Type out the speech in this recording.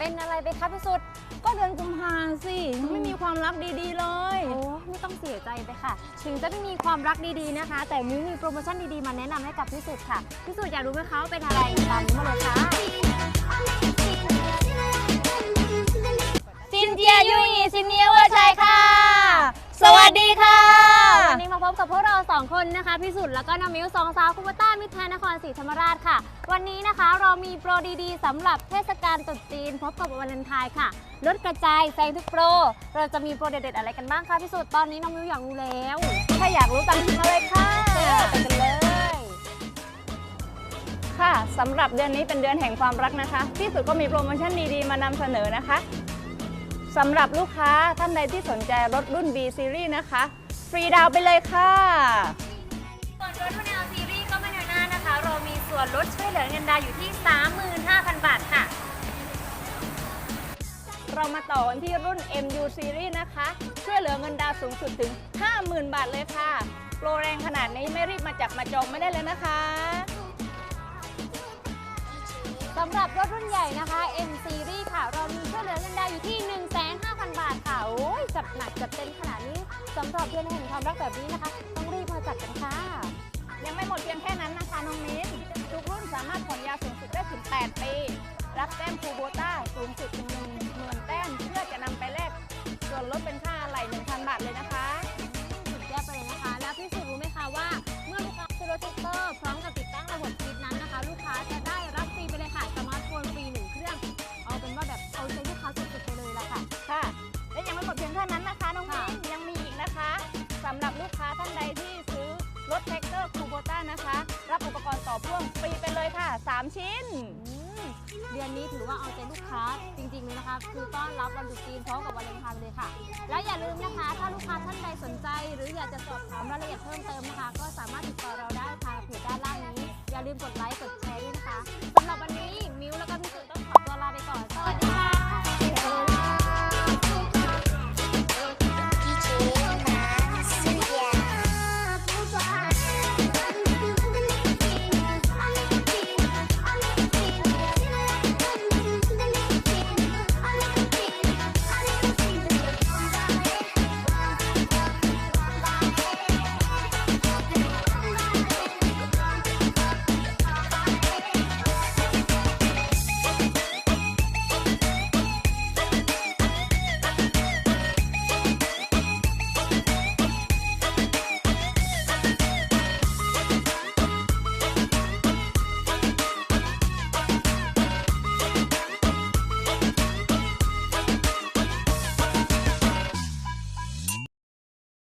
เป็นอะไรไปคะพี่สุด ก็เดือนกุมภาสิยังไม่มีความรักดีๆเลย โอ้ไม่ต้องเสียใจไปค่ะ ถึงจะไม่มีความรักดีๆนะคะ แต่มิ้วมีโปรโมชั่นดีๆมาแนะนำให้กับพี่สุดค่ะ พี่สุดอยากรู้ไหมคะว่าเป็นอะไรตามนี้มาเลยค่ะซินเจียยูอีซินเนียเวอร์ชัยค่ะ สวัสดีค่ะ เราสองคนนะคะพี่สุดแล้วก็น้องมิวสองสาวคุปต้ามิตรแทนนครศรีธรรมราชค่ะ วันนี้นะคะเรามีโปรดีๆสำหรับเทศกาลตรุษจีน พบกับวันเลนไทน์ค่ะลดกระจายแซงทุกโปร เราจะมีโปรเด็ดๆอะไรกันบ้างคะพี่สุดตอนนี้น้องมิวอยากรู้แล้ว ถ้าอยากรู้กันมาเลยค่ะไปกันเลย ค่ะสำหรับเดือนนี้เป็นเดือนแห่งความรักนะคะที่สุดก็มีโปรโมชั่นดีๆมานำเสนอนะคะสำหรับลูกค้าท่านใดที่สนใจรถรุ่น B Series นะคะ ฟรีดาวน์ไปเลยค่ะส่วนรถทุนแนวซีรีส์ก็ไม่น้อยหน้านะคะ เรามีส่วนลดช่วยเหลือเงินดาวอยู่ที่ 35,000 บาทค่ะ เรามาต่อกันที่รุ่น MU Series นะคะ ช่วยเหลือเงินดาวน์สูงสุดถึง 50,000 บาทเลยค่ะ โปรแรงขนาดนี้ไม่รีบมาจับมาจองไม่ได้เลยนะคะสำหรับรถรุ่นใหญ่นะคะ M Series ค่ะ เรามีช่วยเหลือเงินดาวอยู่ที่ 1,500,000 บาทค่ะ โอ้ยจัดหนักจัดเต็มขนาดนี้ สำหรับเดือนแห่งความรักแบบนี้นะคะ ต้องรีบมาจัดกันค่ะ ยังไม่หมดเพียงแค่นั้นนะคะน้องมิ้นทุกรุ่นสามารถผ่อนยาสูงสุดได้ถึง 8 ปี รับแต้มคูโบต้าสูงสุดถึง รถแท็กเตอร์คูโบต้านะคะ รับอุปกรณ์ต่อพ่วงฟรีไปเลยค่ะ 3 ชิ้น เดือนนี้ถือว่าเอาใจลูกค้าจริงๆเลยนะคะ คือต้อนรับวันตรุษจีนพร้อมกับวันเลนไทน์เลยค่ะ แล้วอย่าลืมนะคะ ถ้าลูกค้าท่านใดสนใจ หรืออยากจะสอบถามรายละเอียดเพิ่มเติมนะคะ ก็สามารถติดต่อเราได้ทางเพจ